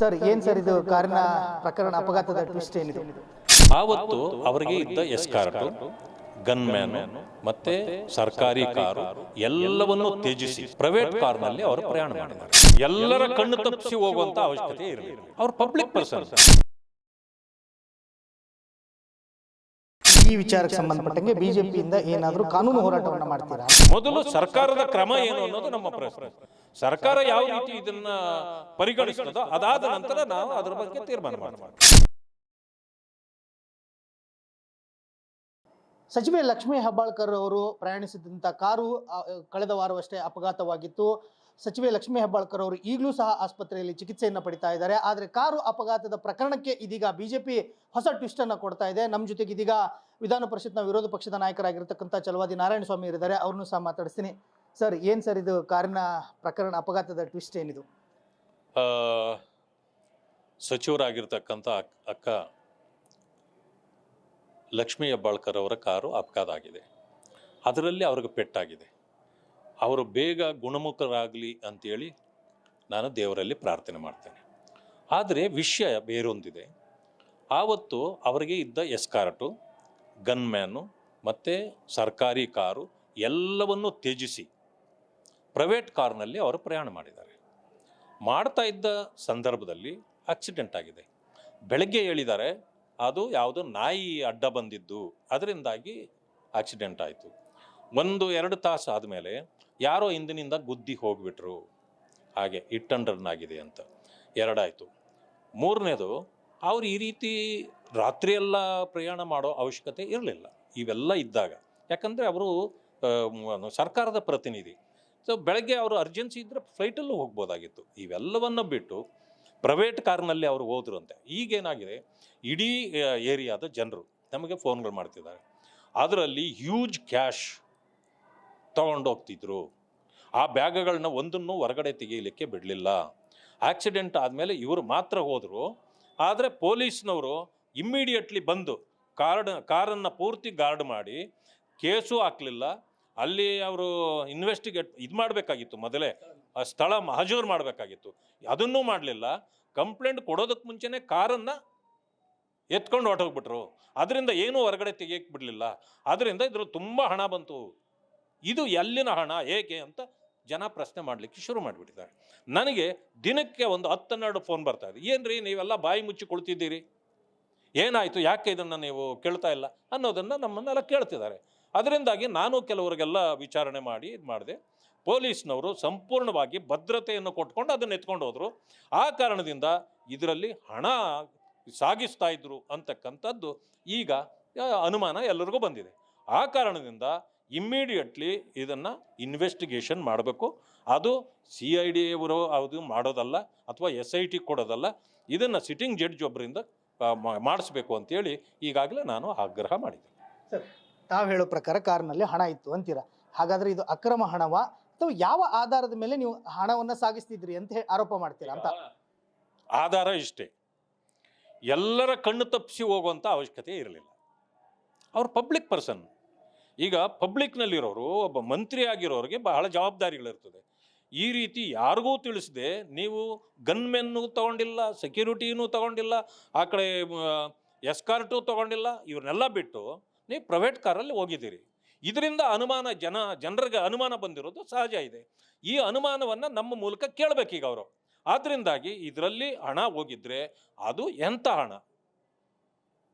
Sir, ಏನ್ sir ಇದು ಕಾರಿನ ಪ್ರಕರಣ, ಅಪಘಾತದ ಟ್ವಿಸ್ಟ್ ಏನಿದೆ? ಆವತ್ತು ಅವರಿಗೆ ಇದ್ದ ಎಸ್ಕಾರ್ಟ್ ಗನ್ಮ್ಯಾನ್, ಮತ್ತೆ ಸರ್ಕಾರಿ ಕಾರು, ಎಲ್ಲವನ್ನೂ ತ್ಯಜಿಸಿ ಪ್ರೈವೇಟ್ ಕಾರ್ನಲ್ಲಿ ಅವರು ಪ್ರಯಾಣ ಮಾಡಿದ್ದಾರೆ. ಎಲ್ಲರ ಕಣ್ಣು ತಪ್ಪಿಸಿ ಹೋಗುವಂತ ಅವಶ್ಯಕತೆ ಇರಲಿಲ್ಲ. ಅವ್ರು ಪಬ್ಲಿಕ್ ಪರ್ಸನ್ ಈ ವಿಚಾರಕ್ಕೆ ಸಂಬಂಧಪಟ್ಟಂಗೆ ಬಿಜೆಪಿಯಿಂದ ಏನಾದರೂ ಕಾನೂನು ಹೋರಾಟವನ್ನು ಮಾಡ್ತೀರಾ? ಮೊದಲು ಸರ್ಕಾರದ ಕ್ರಮ ಏನು ಅನ್ನೋದು ನಮ್ಮ ಪ್ರಶ್ನೆ. ಸರ್ಕಾರ ಯಾವ ರೀತಿ ಇದನ್ನ ಪರಿಗಣಿಸ್ತದೋ ಅದಾದ ನಂತರ ನಾವು ಅದರ ಬಗ್ಗೆ ತೀರ್ಮಾನ ಮಾಡ್ತೀವಿ. ಸಚಿವೆ ಲಕ್ಷ್ಮೀ ಹೆಬ್ಬಾಳ್ಕರ್ ಅವರು ಪ್ರಯಾಣಿಸಿದಂಥ ಕಾರು ಆ, ಕಳೆದ ವಾರವಷ್ಟೇ ಅಪಘಾತವಾಗಿತ್ತು. ಸಚಿವೆ ಲಕ್ಷ್ಮೀ ಹೆಬ್ಬಾಳ್ಕರ್ ಅವರು ಈಗಲೂ ಸಹ ಆಸ್ಪತ್ರೆಯಲ್ಲಿ ಚಿಕಿತ್ಸೆಯನ್ನು ಪಡಿತಾ ಇದ್ದಾರೆ. ಆದರೆ ಕಾರು ಅಪಘಾತದ ಪ್ರಕರಣಕ್ಕೆ ಇದೀಗ ಬಿಜೆಪಿ ಹೊಸ ಟ್ವಿಸ್ಟ್ ಅನ್ನು ಕೊಡ್ತಾ ಇದೆ. ನಮ್ಮ ಜೊತೆಗೆ ಇದೀಗ ವಿಧಾನ ಪರಿಷತ್ನ ವಿರೋಧ ಪಕ್ಷದ ನಾಯಕರಾಗಿರ್ತಕ್ಕಂಥ ಚಲವಾದಿ ನಾರಾಯಣ ಸ್ವಾಮಿ ಇದ್ದಾರೆ ಅವ್ರನ್ನೂ ಸಹ ಮಾತಾಡಿಸ್ತೀನಿ. ಸರ್, ಏನು ಸರ್ ಇದು ಕಾರಿನ ಪ್ರಕರಣ ಅಪಘಾತದ ಟ್ವಿಸ್ಟ್ ಏನಿದು? ಸಚಿವರಾಗಿರ್ತಕ್ಕಂಥ ಅಕ್- ಅಕ್ಕ ಲಕ್ಷ್ಮೀ ಹೆಬ್ಬಾಳ್ಕರ್ ಅವರ ಕಾರು ಅಪಘಾತ ಆಗಿದೆ. ಅದರಲ್ಲಿ ಅವ್ರಿಗೆ ಪೆಟ್ಟಾಗಿದೆ. ಅವರು ಬೇಗ ಗುಣಮುಖರಾಗಲಿ ಅಂತೇಳಿ ನಾನು ದೇವರಲ್ಲಿ ಪ್ರಾರ್ಥನೆ ಮಾಡ್ತೇನೆ. ಆದರೆ ವಿಷಯ ಬೇರೊಂದಿದೆ. ಆವತ್ತು ಅವರಿಗೆ ಇದ್ದ ಎಸ್ಕಾರ್ಟು, ಗನ್ಮ್ಯಾನು ಮತ್ತು ಸರ್ಕಾರಿ ಕಾರು ಎಲ್ಲವನ್ನೂ ತ್ಯಜಿಸಿ ಪ್ರೈವೇಟ್ ಕಾರ್ನಲ್ಲಿ ಅವರು ಪ್ರಯಾಣ ಮಾಡಿದ್ದಾರೆ. ಮಾಡ್ತಾ ಇದ್ದ ಸಂದರ್ಭದಲ್ಲಿ ಆಕ್ಸಿಡೆಂಟ್ ಆಗಿದೆ. ಬೆಳಗ್ಗೆ ಹೇಳಿದ್ದಾರೆ, ಅದು ಯಾವುದೋ ನಾಯಿ ಅಡ್ಡ ಬಂದಿದ್ದು, ಅದರಿಂದಾಗಿ ಆಕ್ಸಿಡೆಂಟ್ ಆಯಿತು. ಒಂದು, ಎರಡು ತಾಸು ಆದಮೇಲೆ ಯಾರೋ ಹಿಂದಿನಿಂದ ಗುದ್ದಿ ಹೋಗ್ಬಿಟ್ರು. ಹಾಗೆ ಹಿಟ್ ಅಂಡ್ ರನ್ ಆಗಿದೆ ಅಂತ. ಎರಡಾಯಿತು. ಮೂರನೇದು, ಅವ್ರು ಈ ರೀತಿ ರಾತ್ರಿಯೆಲ್ಲ ಪ್ರಯಾಣ ಮಾಡೋ ಅವಶ್ಯಕತೆ ಇರಲಿಲ್ಲ. ಇವೆಲ್ಲ ಇದ್ದಾಗ. ಯಾಕಂದರೆ ಅವರು ಸರ್ಕಾರದ ಪ್ರತಿನಿಧಿ. ಸೊ, ಬೆಳಗ್ಗೆ ಅವರು ಅರ್ಜೆನ್ಸಿ ಇದ್ದರೆ ಫ್ಲೈಟಲ್ಲೂ ಹೋಗ್ಬೋದಾಗಿತ್ತು. ಇವೆಲ್ಲವನ್ನು ಬಿಟ್ಟು ಪ್ರೈವೇಟ್ ಕಾರ್ನಲ್ಲಿ ಅವರು ಹೋದ್ರಂತೆ. ಈಗೇನಾಗಿದೆ? ಇಡೀ ಏರಿಯಾದ ಜನರು ನಮಗೆ ಫೋನ್ಗಳು ಮಾಡ್ತಿದ್ದಾರೆ. ಅದರಲ್ಲಿ ಹ್ಯೂಜ್ ಕ್ಯಾಶ್ ತಗೊಂಡೋಗ್ತಿದ್ರು ಆ ಬ್ಯಾಗ್ಗಳನ್ನ ಒಂದನ್ನು ಹೊರಗಡೆ ತೆಗೀಲಿಕ್ಕೆ ಬಿಡಲಿಲ್ಲ. ಆಕ್ಸಿಡೆಂಟ್ ಆದಮೇಲೆ ಇವರು ಮಾತ್ರ ಹೋದರು. ಆದರೆ ಪೊಲೀಸ್ನವರು ಇಮ್ಮಿಡಿಯೇಟ್ಲಿ ಬಂದು ಕಾರ್ಡ್, ಕಾರನ್ನು ಪೂರ್ತಿ ಗಾರ್ಡ್ ಮಾಡಿ ಕೇಸು ಹಾಕಲಿಲ್ಲ. ಅಲ್ಲಿ ಅವರು ಇನ್ವೆಸ್ಟಿಗೇಟ್ ಇದು ಮಾಡಬೇಕಾಗಿತ್ತು ಮೊದಲೇ. ಆ ಸ್ಥಳ ಮಹಜೂರು ಮಾಡಬೇಕಾಗಿತ್ತು. ಅದನ್ನೂ ಮಾಡಲಿಲ್ಲ. ಕಂಪ್ಲೇಂಟ್ ಕೊಡೋದಕ್ಕೆ ಮುಂಚೆನೇ ಕಾರನ್ನು ಎತ್ಕೊಂಡು ಹೊರಟೋಗ್ಬಿಟ್ರು. ಅದರಿಂದ ಏನೂ ಹೊರಗಡೆ ತೆಗಿಯಕ್ಕೆ ಬಿಡಲಿಲ್ಲ. ಅದರಿಂದ ಇದ್ರ ತುಂಬ ಹಣ ಬಂತು. ಇದು ಎಲ್ಲಿನ ಹಣ ಏಕೆ ಅಂತ ಜನ ಪ್ರಶ್ನೆ ಮಾಡಲಿಕ್ಕೆ ಶುರು ಮಾಡಿಬಿಟ್ಟಿದ್ದಾರೆ. ನನಗೆ ದಿನಕ್ಕೆ ಒಂದು ಹತ್ತೆರಡು ಫೋನ್ ಬರ್ತಾ ಇದೆ. ರೀ ನೀವೆಲ್ಲ ಬಾಯಿ ಮುಚ್ಚಿ ಕುಳಿತಿದ್ದೀರಿ? ಏನಾಯಿತು? ಯಾಕೆ ಇದನ್ನು ನೀವು ಕೇಳ್ತಾ ಇಲ್ಲ? ಅನ್ನೋದನ್ನು ನಮ್ಮನ್ನೆಲ್ಲ ಕೇಳ್ತಿದ್ದಾರೆ. ಅದರಿಂದಾಗಿ ನಾನು ಕೆಲವರಿಗೆಲ್ಲ ವಿಚಾರಣೆ ಮಾಡಿ ಇದು ಮಾಡಿದೆ. ಪೊಲೀಸ್ನವರು ಸಂಪೂರ್ಣವಾಗಿ ಭದ್ರತೆಯನ್ನು ಕೊಟ್ಕೊಂಡು ಅದನ್ನು ಎತ್ಕೊಂಡು ಹೋದರು. ಆ ಕಾರಣದಿಂದ ಇದರಲ್ಲಿ ಹಣ ಸಾಗಿಸ್ತಾ ಇದ್ರು ಅಂತಕ್ಕಂಥದ್ದು ಈಗ ಅನುಮಾನ ಎಲ್ಲರಿಗೂ ಬಂದಿದೆ. ಆ ಕಾರಣದಿಂದ ಇಮ್ಮಿಡಿಯೇಟ್ಲಿ ಇದನ್ನು ಇನ್ವೆಸ್ಟಿಗೇಷನ್ ಮಾಡಬೇಕು. ಅದು ಸಿ ಐ ಡಿ ಅವರು ಅದು ಮಾಡೋದಲ್ಲ ಅಥವಾ ಎಸ್ ಐ ಟಿ ಕೊಡೋದಲ್ಲ ಇದನ್ನು ಸಿಟ್ಟಿಂಗ್ ಜಡ್ಜ್ ಒಬ್ಬರಿಂದ ಮಾಡಿಸ್ಬೇಕು ಅಂತೇಳಿ ಈಗಾಗಲೇ ನಾನು ಆಗ್ರಹ ಮಾಡಿದ್ದೆ ತಾವು ಹೇಳೋ ಪ್ರಕಾರ ಕಾರ್ನಲ್ಲಿ ಹಣ ಇತ್ತು ಅಂತೀರಾ? ಹಾಗಾದ್ರೆ ಇದು ಅಕ್ರಮ ಹಣವಾ? ಅಥವಾ ಯಾವ ಆಧಾರದ ಮೇಲೆ ನೀವು ಹಣವನ್ನು ಸಾಗಿಸ್ತಿದ್ರಿ ಅಂತ ಆರೋಪ ಮಾಡ್ತೀರಾ ಅಂತ? ಆಧಾರ ಇಷ್ಟೇ. ಎಲ್ಲರ ಕಣ್ಣು ತಪ್ಪಿಸಿ ಹೋಗುವಂಥ ಅವಶ್ಯಕತೆ ಇರಲಿಲ್ಲ. ಅವ್ರು ಪಬ್ಲಿಕ್ ಪರ್ಸನ್. ಈಗ ಪಬ್ಲಿಕ್ನಲ್ಲಿರೋರು ಒಬ್ಬ ಮಂತ್ರಿ ಆಗಿರೋರಿಗೆ ಬಹಳ ಜವಾಬ್ದಾರಿಗಳಿರ್ತದೆ. ಈ ರೀತಿ ಯಾರಿಗೂ ತಿಳಿಸದೆ ನೀವು ಗನ್ಮೆನ್ನು ತಗೊಂಡಿಲ್ಲ, ಸೆಕ್ಯೂರಿಟಿನೂ ತಗೊಂಡಿಲ್ಲ, ಆ ಕಡೆ ಎಸ್ಕಾರ್ಟು ತಗೊಂಡಿಲ್ಲ, ಇವ್ರನ್ನೆಲ್ಲ ಬಿಟ್ಟು ನೀವು ಪ್ರೈವೇಟ್ ಕಾರಲ್ಲಿ ಹೋಗಿದ್ದೀರಿ. ಇದರಿಂದ ಅನುಮಾನ ಜನ, ಜನರಿಗೆ ಅನುಮಾನ ಬಂದಿರೋದು ಸಹಜ ಇದೆ. ಈ ಅನುಮಾನವನ್ನು ನಮ್ಮ ಮೂಲಕ ಕೇಳಬೇಕೀಗ ಅವರು. ಆದ್ದರಿಂದಾಗಿ ಇದರಲ್ಲಿ ಹಣ ಹೋಗಿದ್ರೆ ಅದು ಎಂಥ ಹಣ?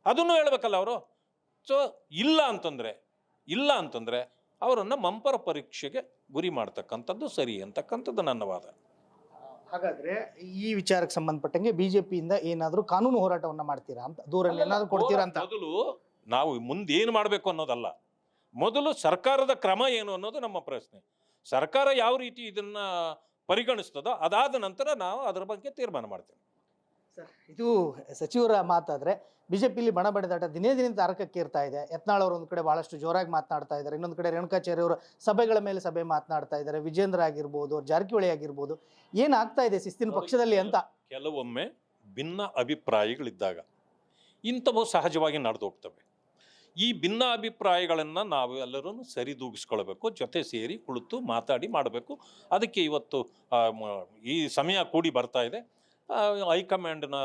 ಅದನ್ನು ಹೇಳ್ಬೇಕಲ್ಲ ಅವರು. ಸೊ ಇಲ್ಲ ಅಂತಂದರೆ ಇಲ್ಲ ಅಂತಂದರೆ ಅವರನ್ನು ಮಂಪರ ಪರೀಕ್ಷೆಗೆ ಗುರಿ ಮಾಡ್ತಕ್ಕಂಥದ್ದು ಸರಿ ಅಂತಕ್ಕಂಥದ್ದು ನನ್ನ ವಾದ. ಹಾಗಾದ್ರೆ ಈ ವಿಚಾರಕ್ಕೆ ಸಂಬಂಧಪಟ್ಟಂಗೆ ಬಿಜೆಪಿಯಿಂದ ಏನಾದರೂ ಕಾನೂನು ಹೋರಾಟವನ್ನ ಮಾಡ್ತೀರಾ ಅಂತ? ದೂರಲ್ಲಿ ಏನಾದರೂ ಕೊಡ್ತೀರಾ ಅಂತ? ಮೊದಲು ನಾವು ಮುಂದೆ ಏನು ಮಾಡಬೇಕು ಅನ್ನೋದಲ್ಲ. ಮೊದಲು ಸರ್ಕಾರದ ಕ್ರಮ ಏನು ಅನ್ನೋದು ನಮ್ಮ ಪ್ರಶ್ನೆ. ಸರ್ಕಾರ ಯಾವ ರೀತಿ ಇದನ್ನ ಪರಿಗಣಿಸ್ತದೋ ಅದಾದ ನಂತರ ನಾವು ಅದರ ಬಗ್ಗೆ ತೀರ್ಮಾನ ಮಾಡ್ತೇವೆ. ಇದು ಸಚಿವರ ಮಾತಾದ್ರೆ ಬಿಜೆಪಿಲಿ ಬಣ ಬಡಿದಾಟ ದಿನೇ ದಿನೇ ತಾರಕಕ್ಕೆ ಇರ್ತಾ ಇದೆ. ಯತ್ನಾಳ್ ಅವರು ಒಂದು ಕಡೆ ಬಹಳಷ್ಟು ಜೋರಾಗಿ ಮಾತನಾಡ್ತಾ ಇದ್ದಾರೆ. ಇನ್ನೊಂದು ಕಡೆ ರೇಣುಕಾಚಾರ್ಯ ಅವರು ಸಭೆಗಳ ಮೇಲೆ ಸಭೆ ಮಾತನಾಡ್ತಾ ಇದ್ದಾರೆ. ವಿಜೇಂದ್ರ ಆಗಿರ್ಬೋದು ಜಾರಕಿಹೊಳಿ ಆಗಿರ್ಬೋದು. ಏನಾಗ್ತಾ ಇದೆ ಶಿಸ್ತಿನ ಪಕ್ಷದಲ್ಲಿ ಅಂತ? ಕೆಲವೊಮ್ಮೆ ಭಿನ್ನ ಅಭಿಪ್ರಾಯಗಳಿದ್ದಾಗ ಇಂಥವು ಸಹಜವಾಗಿ ನಡೆದು ಹೋಗ್ತವೆ. ಈ ಭಿನ್ನ ಅಭಿಪ್ರಾಯಗಳನ್ನು ನಾವು ಎಲ್ಲರೂ ಸರಿದೂಗಿಸ್ಕೊಳ್ಬೇಕು ಜೊತೆ ಸೇರಿ ಕುಳಿತು ಮಾತಾಡಿ ಮಾಡಬೇಕು. ಅದಕ್ಕೆ ಇವತ್ತು ಈ ಸಮಯ ಕೂಡಿ ಬರ್ತಾ ಇದೆ. ಹೈಕಮಾಂಡ್ನ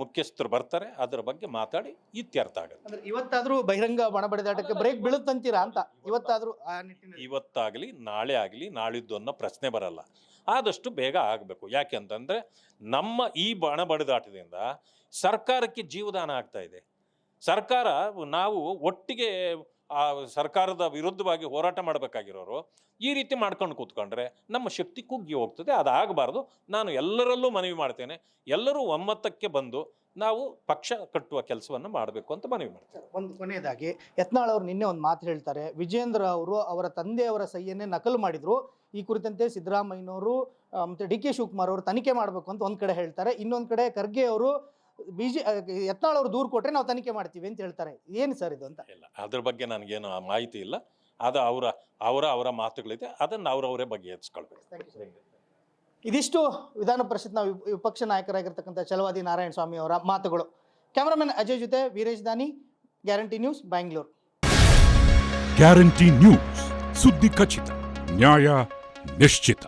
ಮುಖ್ಯಸ್ಥರು ಬರ್ತಾರೆ ಅದರ ಬಗ್ಗೆ ಮಾತಾಡಿ ಇತ್ಯರ್ಥ ಆಗುತ್ತೆ. ಅಂದ್ರೆ ಇವತ್ತಾದ್ರೂ ಬಹಿರಂಗ ಬಣ ಬಡಿದಾಟಕ್ಕೆ ಬ್ರೇಕ್ ಬೀಳುತ್ತಂತೀರಾ ಅಂತ? ಇವತ್ತಾದ್ರೂ ಇವತ್ತಾಗ್ಲಿ ನಿಟ್ಟಿನಲ್ಲಿ. ಇವತ್ತಾಗಲಿ ನಾಳೆ ಆಗಲಿ ನಾಳಿದ್ದು ಅನ್ನೋ ಪ್ರಶ್ನೆ ಬರಲ್ಲ. ಆದಷ್ಟು ಬೇಗ ಆಗಬೇಕು. ಯಾಕೆಂತಂದರೆ ನಮ್ಮ ಈ ಬಣ ಬಡಿದಾಟದಿಂದ ಸರ್ಕಾರಕ್ಕೆ ಜೀವದಾನ ಆಗ್ತಾ ಇದೆ. ಸರ್ಕಾರ ನಾವು ಒಟ್ಟಿಗೆ ಆ ಸರ್ಕಾರದ ವಿರುದ್ಧವಾಗಿ ಹೋರಾಟ ಮಾಡಬೇಕಾಗಿರೋರು ಈ ರೀತಿ ಮಾಡ್ಕೊಂಡು ಕೂತ್ಕೊಂಡ್ರೆ ನಮ್ಮ ಶಕ್ತಿ ಕುಗ್ಗಿ ಹೋಗ್ತದೆ ಅದಾಗಬಾರ್ದು ನಾನು ಎಲ್ಲರಲ್ಲೂ ಮನವಿ ಮಾಡ್ತೇನೆ. ಎಲ್ಲರೂ ಒಮ್ಮತಕ್ಕೆ ಬಂದು ನಾವು ಪಕ್ಷ ಕಟ್ಟುವ ಕೆಲಸವನ್ನು ಮಾಡಬೇಕು ಅಂತ ಮನವಿ ಮಾಡ್ತೇನೆ. ಒಂದು ಕೊನೆಯದಾಗಿ, ಯತ್ನಾಳ್ ಅವರು ನಿನ್ನೆ ಒಂದು ಮಾತು ಹೇಳ್ತಾರೆ. ವಿಜೇಂದ್ರ ಅವರು ಅವರ ತಂದೆಯವರ ಸಹಿಯನ್ನೇ ನಕಲು ಮಾಡಿದ್ರು. ಈ ಕುರಿತಂತೆ ಸಿದ್ದರಾಮಯ್ಯನವರು ಮತ್ತೆ ಡಿ ಕೆ ಶಿವಕುಮಾರ್ ಅವರು ತನಿಖೆ ಮಾಡಬೇಕು ಅಂತ ಒಂದು ಕಡೆ ಹೇಳ್ತಾರೆ. ಇನ್ನೊಂದು ಕಡೆ ಖರ್ಗೆ ಅವರು ಬಿಜೆ ಯತ್ನಾಳ್ ಅವರು ದೂರು ಕೊಟ್ಟರೆ ನಾವು ತನಿಖೆ ಮಾಡ್ತೀವಿ ಅಂತ ಹೇಳ್ತಾರೆ. ಏನು ಸರ್ ಇದು ಅಂತ? ಇಲ್ಲ ಅದ್ರ ಬಗ್ಗೆ ನನಗೇನು ಮಾಹಿತಿ ಇಲ್ಲ. ಅದು ಅವರ ಅವರ ಅವರ ಮಾತುಗಳಿದೆ. ಅದನ್ನು ಅವರವರೇ ಬಗೆಹರಿಸ್ಕೊಳ್ಬೇಕು. ಇದಿಷ್ಟು ವಿಧಾನ ಪರಿಷತ್ನ ನಾವು ವಿಪಕ್ಷ ನಾಯಕರಾಗಿರ್ತಕ್ಕಂಥ ಚಲವಾದಿ ನಾರಾಯಣ ಸ್ವಾಮಿ ಅವರ ಮಾತುಗಳು. ಕ್ಯಾಮರಾಮನ್ ಅಜಯ್ ಜೊತೆ Veeresh Dani guarantee news Bangalore. Guarantee news ಸುದ್ದಿ ಖಚಿತ ನ್ಯಾಯ ನಿಶ್ಚಿತ.